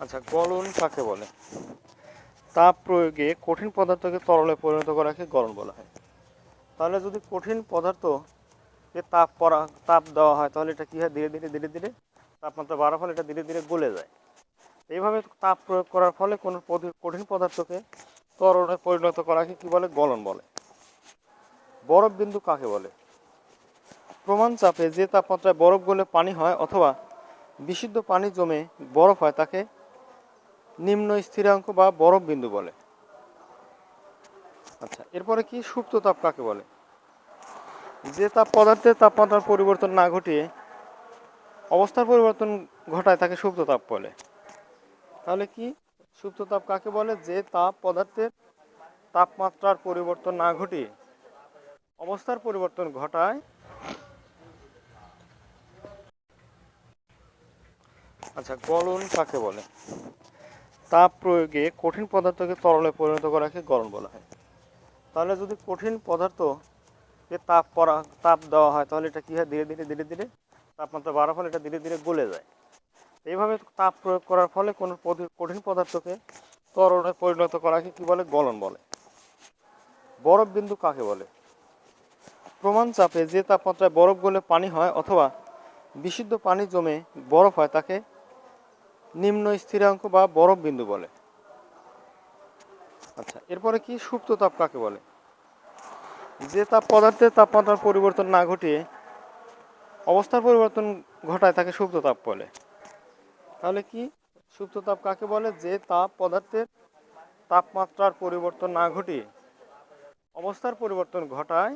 আচ্ছা গলন কাকে বলে? তাপ প্রয়োগে কঠিন পদার্থকে তরলে পরিণত করাকে গলন বলা হয়। তাহলে যদি কঠিন পদার্থকে তাপ করা, তাপ দেওয়া হয়, তাহলে এটা কী হয়? ধীরে ধীরে ধীরে ধীরে তাপমাত্রা বাড়ার ফলে এটা ধীরে ধীরে গলে যায়। এইভাবে তাপ প্রয়োগ করার ফলে কোনো কঠিন পদার্থকে তরলে পরিণত করাকে কী বলে? গলন বলে। বরফ বিন্দু কাকে বলে? প্রমাণ চাপে যে তাপমাত্রায় বরফ গলে পানি হয় অথবা বিশুদ্ধ পানি জমে বরফ হয়, তাকে নিম্ন স্থিরাঙ্ক বা বরফ বিন্দু বলে। আচ্ছা এরপরে কি সুপ্ত তাপ কাকে বলে? যে তাপ পদার্থের তাপমাত্রার পরিবর্তন না ঘটিয়ে অবস্থার পরিবর্তন ঘটায় তাকে সুপ্ত তাপ বলে। তাহলে কি সুপ্ত তাপ কাকে বলে? যে তাপ পদার্থের তাপমাত্রার পরিবর্তন না ঘটিয়ে অবস্থার পরিবর্তন ঘটায়। আচ্ছা গলন কাকে বলে? তাপ প্রয়োগে কঠিন পদার্থকে তরলে পরিণত করাকে গলন বলা হয়। তাহলে যদি কঠিন পদার্থকে তাপ করা, তাপ দেওয়া হয়, তাহলে এটা কী হয়? ধীরে ধীরে ধীরে ধীরে তাপমাত্রা বাড়ার ফলে এটা ধীরে ধীরে গলে যায়। এইভাবে তাপ প্রয়োগ করার ফলে কোনো কঠিন পদার্থকে তরলে পরিণত করাকে কি বলে? গলন বলে। বরফ বিন্দু কাকে বলে? প্রমাণ চাপে যে তাপমাত্রায় বরফ গলে পানি হয় অথবা বিশুদ্ধ পানি জমে বরফ হয়, তাকে নিম্ন স্থিরাঙ্ক বা বরফ বিন্দু বলে। আচ্ছা এরপরে কি সুপ্ত তাপ কাকে বলে? যে তাপ পদার্থের তাপমাত্রার পরিবর্তন না ঘটিয়ে অবস্থার পরিবর্তন ঘটায় তাকে সুপ্ত তাপ বলে। তাহলে কি সুপ্ত তাপ কাকে বলে? যে তাপ পদার্থের তাপমাত্রার পরিবর্তন না ঘটিয়ে অবস্থার পরিবর্তন ঘটায়